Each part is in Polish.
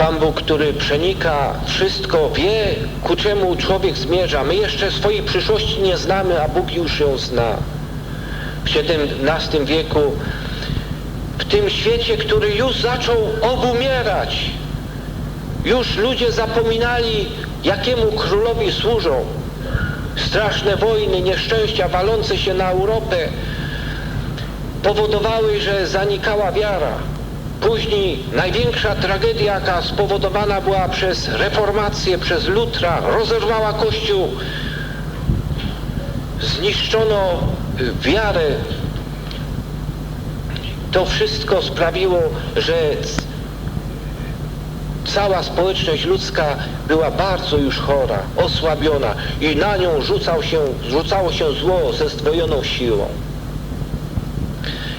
Pan Bóg, który przenika wszystko, wie ku czemu człowiek zmierza. My jeszcze swojej przyszłości nie znamy, a Bóg już ją zna. W XVII wieku, w tym świecie, który już zaczął obumierać, już ludzie zapominali, jakiemu królowi służą. Straszne wojny, nieszczęścia walące się na Europę powodowały, że zanikała wiara. Później największa tragedia, jaka spowodowana była przez reformację, przez Lutra, rozerwała Kościół, zniszczono wiarę. To wszystko sprawiło, że cała społeczność ludzka była bardzo już chora, osłabiona i na nią rzucał się, rzucało się zło ze zdwojoną siłą.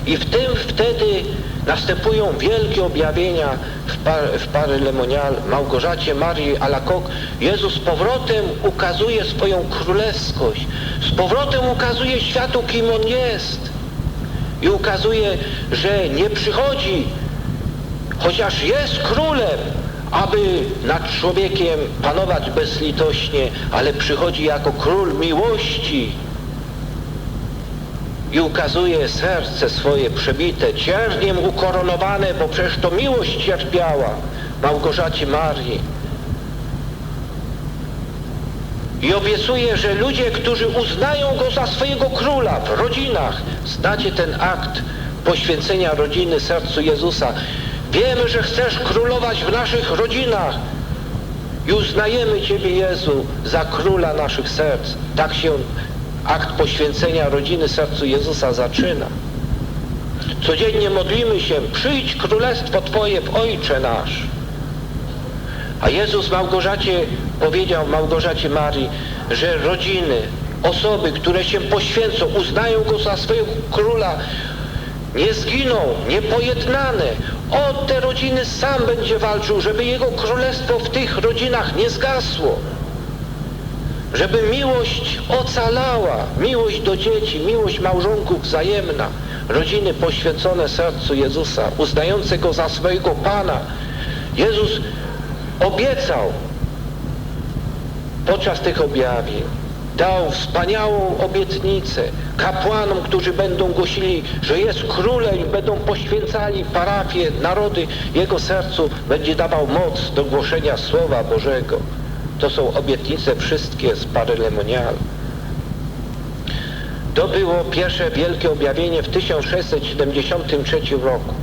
I w tym wtedy następują wielkie objawienia w, par, w Pary Lemonial, Małgorzacie Marii Alakok. Jezus z powrotem ukazuje swoją królewskość, z powrotem ukazuje światu, kim On jest. I ukazuje, że nie przychodzi, chociaż jest królem, aby nad człowiekiem panować bezlitośnie, ale przychodzi jako król miłości, i ukazuje serce swoje przebite, cierniem ukoronowane, bo przecież to miłość cierpiała Małgorzacie Marii. I obiecuje, że ludzie, którzy uznają go za swojego króla w rodzinach, znacie ten akt poświęcenia rodziny sercu Jezusa. Wiemy, że chcesz królować w naszych rodzinach i uznajemy Ciebie, Jezu, za króla naszych serc. Tak się akt poświęcenia rodziny sercu Jezusa zaczyna. Codziennie modlimy się, przyjdź królestwo Twoje w Ojcze nasz. A Jezus Małgorzacie powiedział Małgorzacie Marii, że rodziny, osoby, które się poświęcą, uznają Go za swojego króla, nie zginą, niepojednane. O te rodziny sam będzie walczył, żeby Jego królestwo w tych rodzinach nie zgasło żeby miłość ocalała, miłość do dzieci, miłość małżonków wzajemna, rodziny poświęcone sercu Jezusa, uznające Go za swojego Pana. Jezus obiecał podczas tych objawień, dał wspaniałą obietnicę kapłanom, którzy będą głosili, że jest królem będą poświęcali parafie, narody, Jego sercu będzie dawał moc do głoszenia Słowa Bożego. To są obietnice wszystkie z Parylemonial. To było pierwsze wielkie objawienie w 1673 roku.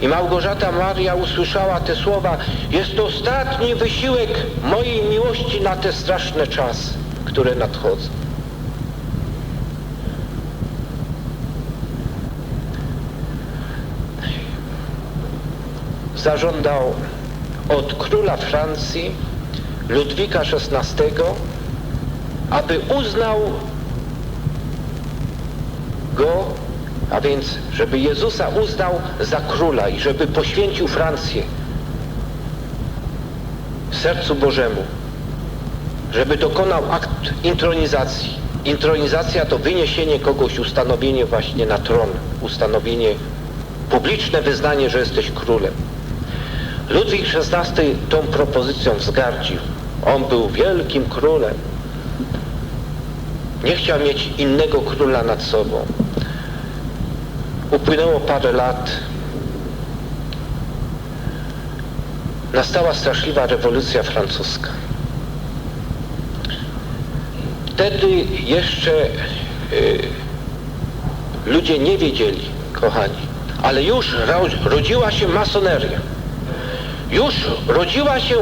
I Małgorzata Maria usłyszała te słowa jest to ostatni wysiłek mojej miłości na te straszne czasy, które nadchodzą. Zażądał od króla Francji Ludwika XVI, aby uznał go, a więc żeby Jezusa uznał za króla i żeby poświęcił Francję sercu Bożemu, żeby dokonał akt intronizacji. Intronizacja to wyniesienie kogoś, ustanowienie właśnie na tron, ustanowienie, publiczne wyznanie, że jesteś królem. Ludwik XVI tą propozycją wzgardził. On był wielkim królem. Nie chciał mieć innego króla nad sobą. Upłynęło parę lat. Nastała straszliwa rewolucja francuska. Wtedy jeszcze y, ludzie nie wiedzieli, kochani, ale już rodziła się masoneria. Już rodziła się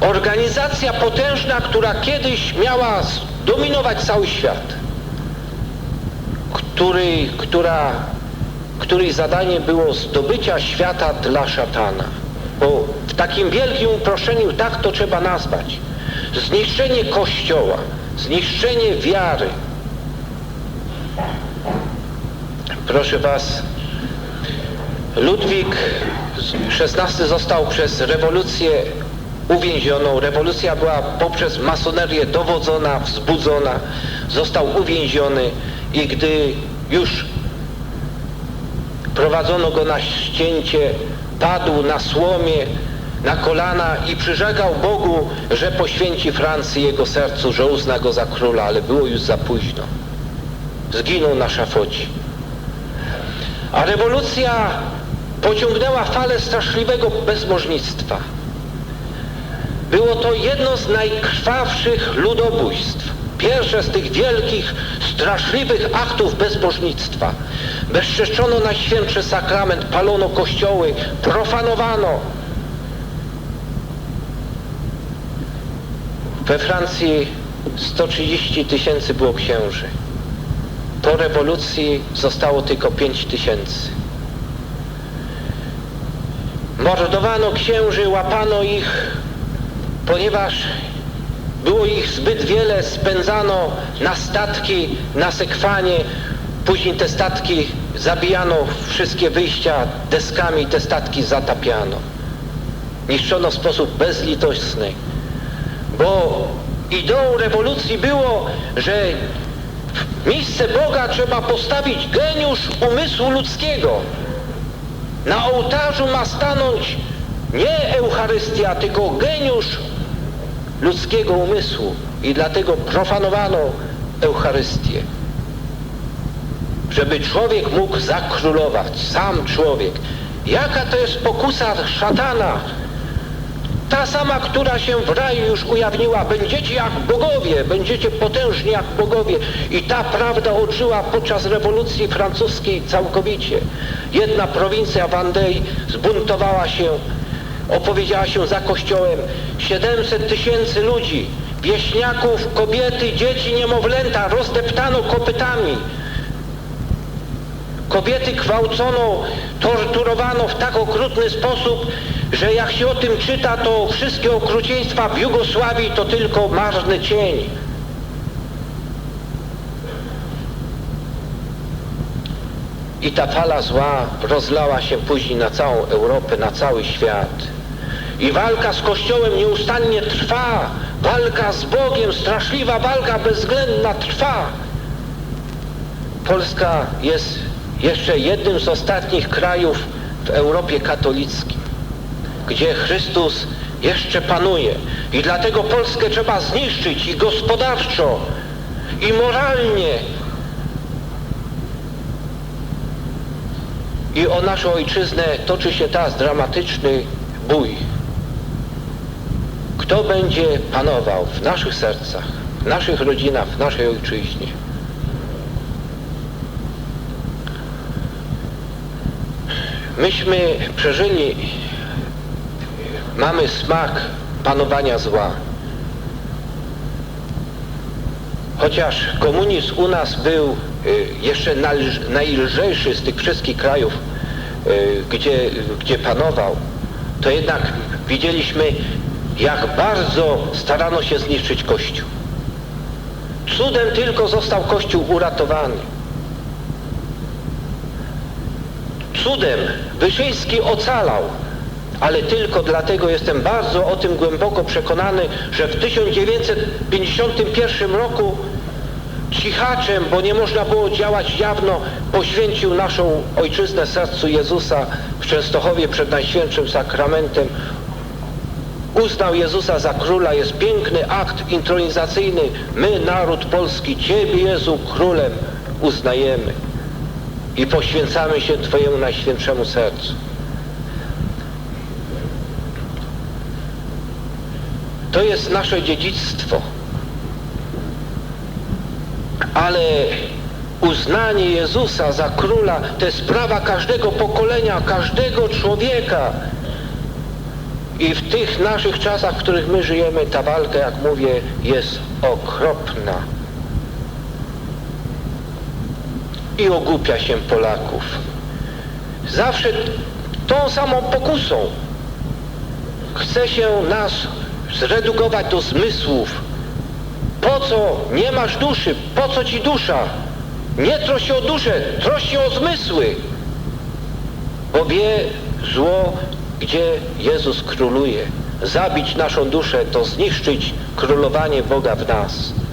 organizacja potężna, która kiedyś miała dominować cały świat, który, która, której zadaniem było zdobycia świata dla szatana. Bo w takim wielkim uproszczeniu tak to trzeba nazwać. Zniszczenie Kościoła, zniszczenie wiary. Proszę Was, Ludwik XVI został przez rewolucję uwięzioną. Rewolucja była poprzez masonerię dowodzona, wzbudzona. Został uwięziony i gdy już prowadzono go na ścięcie, padł na słomie, na kolana i przyrzekał Bogu, że poświęci Francji jego sercu, że uzna go za króla, ale było już za późno. Zginął na szafocie. A rewolucja pociągnęła falę straszliwego bezbożnictwa. Było to jedno z najkrwawszych ludobójstw. Pierwsze z tych wielkich, straszliwych aktów bezbożnictwa. Bezczeszczono Najświętszy Sakrament, palono kościoły, profanowano. We Francji 130 tysięcy było księży. Po rewolucji zostało tylko 5 tysięcy. Mordowano księży, łapano ich, ponieważ było ich zbyt wiele, spędzano na statki, na sekwanie, później te statki zabijano, wszystkie wyjścia deskami, te statki zatapiano. Niszczono w sposób bezlitosny, bo ideą rewolucji było, że w miejsce Boga trzeba postawić geniusz umysłu ludzkiego. Na ołtarzu ma stanąć nie Eucharystia, tylko geniusz ludzkiego umysłu i dlatego profanowano Eucharystię. Żeby człowiek mógł zakrólować, sam człowiek. Jaka to jest pokusa szatana? Ta sama, która się w raju już ujawniła. Będziecie jak bogowie, będziecie potężni jak bogowie. I ta prawda odżyła podczas rewolucji francuskiej całkowicie. Jedna prowincja Vendée zbuntowała się opowiedziała się za kościołem 700 tysięcy ludzi, wieśniaków, kobiety, dzieci, niemowlęta rozdeptano kopytami. Kobiety gwałcono, torturowano w tak okrutny sposób, że jak się o tym czyta, to wszystkie okrucieństwa w Jugosławii to tylko marny cień. I ta fala zła rozlała się później na całą Europę, na cały świat. I walka z Kościołem nieustannie trwa. Walka z Bogiem, straszliwa walka bezwzględna trwa. Polska jest jeszcze jednym z ostatnich krajów w Europie katolickim, gdzie Chrystus jeszcze panuje. I dlatego Polskę trzeba zniszczyć i gospodarczo, i moralnie, I o naszą ojczyznę toczy się teraz dramatyczny bój. Kto będzie panował w naszych sercach, w naszych rodzinach, w naszej ojczyźnie? Myśmy przeżyli, mamy smak panowania zła. Chociaż komunizm u nas był y, jeszcze najlżejszy z tych wszystkich krajów, y, gdzie, gdzie panował, to jednak widzieliśmy, jak bardzo starano się zniszczyć Kościół. Cudem tylko został Kościół uratowany. Cudem Wyszyński ocalał, ale tylko dlatego jestem bardzo o tym głęboko przekonany, że w 1951 roku cichaczem, bo nie można było działać jawno, poświęcił naszą ojczyznę sercu Jezusa w Częstochowie przed Najświętszym Sakramentem. Uznał Jezusa za króla, jest piękny akt intronizacyjny. My, naród polski, Ciebie Jezu królem uznajemy i poświęcamy się Twojemu Najświętszemu sercu. To jest nasze dziedzictwo. Ale uznanie Jezusa za króla to jest każdego pokolenia, każdego człowieka. I w tych naszych czasach, w których my żyjemy, ta walka, jak mówię, jest okropna. I ogłupia się Polaków. Zawsze tą samą pokusą chce się nas zredukować do zmysłów. Po co nie masz duszy? Po co ci dusza? Nie trosz się o duszę, trosz się o zmysły. Bo wie zło, gdzie Jezus króluje. Zabić naszą duszę to zniszczyć królowanie Boga w nas.